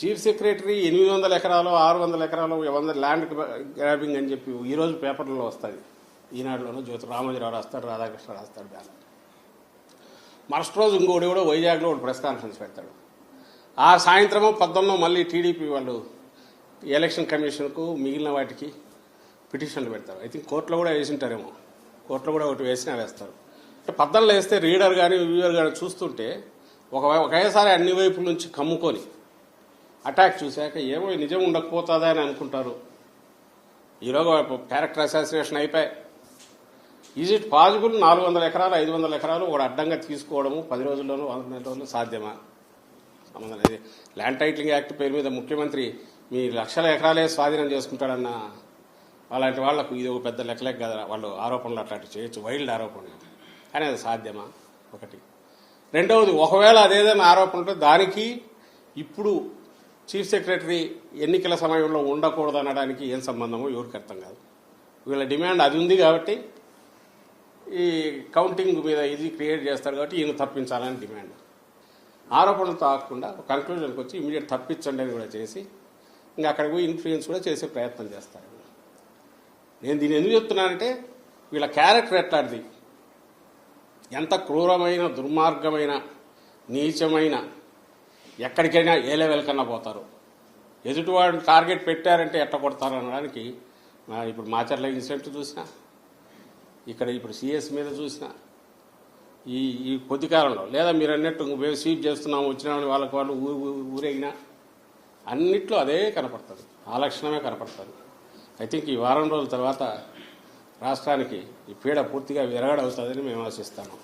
Chief secretary ఎనిమిది వందల ఎకరాలు ఆరు వందల ఎకరాలు వంద ల్యాండ్ గ్రాబింగ్ అని చెప్పి ఈరోజు పేపర్లలో వస్తుంది ఈనాడులోనూ జ్యోతి రామోజీరావు రాస్తాడు రాధాకృష్ణ రాస్తాడు బ్యానర్. మరుసటి రోజు ఇంకోటి కూడా వైజాగ్లో ఒకటి ప్రెస్ కాన్ఫరెన్స్ పెడతాడు. ఆ సాయంత్రము పద్దొన్నో మళ్ళీ టీడీపీ వాళ్ళు ఎలక్షన్ కమిషన్కు మిగిలిన వాటికి పిటిషన్లు పెడతారు. ఐ థింక్ కోర్టులో కూడా వేసింటారేమో. కోర్టులో కూడా ఒకటి వేసినా వేస్తారు అంటే పద్దెనలో వేస్తే రీడర్ కానీ వ్యూవర్ కానీ చూస్తుంటే ఒక ఒకేసారి అన్ని వైపుల నుంచి కమ్ముకొని అటాక్ చూశాక ఏమో నిజం ఉండకపోతుందా అని అనుకుంటారు. ఈరోజు క్యారెక్టర్ అసాసినేషన్ అయిపోయి ఈజ్ ఇట్ పాసిబుల్ నాలుగు వందల ఎకరాలు ఐదు వందల ఎకరాలు ఒక అడ్డంగా తీసుకోవడము పది రోజుల్లోనూ వంద రోజుల్లో సాధ్యమా? సంబంధం లేదు. ల్యాండ్ టైటిలింగ్ యాక్ట్ పేరు మీద ముఖ్యమంత్రి మీ లక్షల ఎకరాలే స్వాధీనం చేసుకుంటాడన్న అలాంటి వాళ్ళకు ఇది ఒక పెద్ద లెక్కలేక కదా వాళ్ళు ఆరోపణలు అట్లాంటి చేయొచ్చు. వైల్డ్ ఆరోపణలు. అనేది అది సాధ్యమా? ఒకటి. రెండవది ఒకవేళ అదేదైనా ఆరోపణ ఉంటే దానికి ఇప్పుడు చీఫ్ సెక్రటరీ ఎన్నికల సమయంలో ఉండకూడదు అనడానికి ఏం సంబంధమో ఎవరికి అర్థం కాదు. వీళ్ళ డిమాండ్ అది ఉంది కాబట్టి ఈ కౌంటింగ్ మీద ఇది క్రియేట్ చేస్తారు కాబట్టి ఈయన తప్పించాలని డిమాండ్. ఆరోపణలతో ఆకుండా ఒక కంక్లూజన్కి వచ్చి ఇమీడియట్ తప్పించండి అని కూడా చేసి ఇంకా అక్కడికి పోయి ఇన్ఫ్లుయెన్స్ కూడా చేసే ప్రయత్నం చేస్తారు. నేను దీన్ని ఎందుకు చెప్తున్నానంటే వీళ్ళ క్యారెక్టర్ ఎట్లాంటిది? ఎంత క్రూరమైన దుర్మార్గమైన నీచమైన ఎక్కడికైనా ఏ లెవెల్ కన్నా పోతారు. ఎదుటివాడిని టార్గెట్ పెట్టారంటే ఎట్ట కొడతారు అనడానికి ఇప్పుడు మాచర్ల ఇన్సిడెంట్ చూసినా ఇక్కడ ఇప్పుడు సిఎస్ మీద చూసిన ఈ ఈ కొద్ది కాలంలో లేదా మీరు అన్నట్టు మేము స్వీప్ చేస్తున్నాము వచ్చినామని వాళ్ళకి వాళ్ళు ఊరు ఊరేగినా అన్నిట్లో అదే కనపడుతుంది. ఆ లక్షణమే కనపడుతుంది. ఐ థింక్ ఈ వారం రోజుల తర్వాత రాష్ట్రానికి ఈ పీడ పూర్తిగా విరగడవుతుందని మేము ఆశిస్తాము.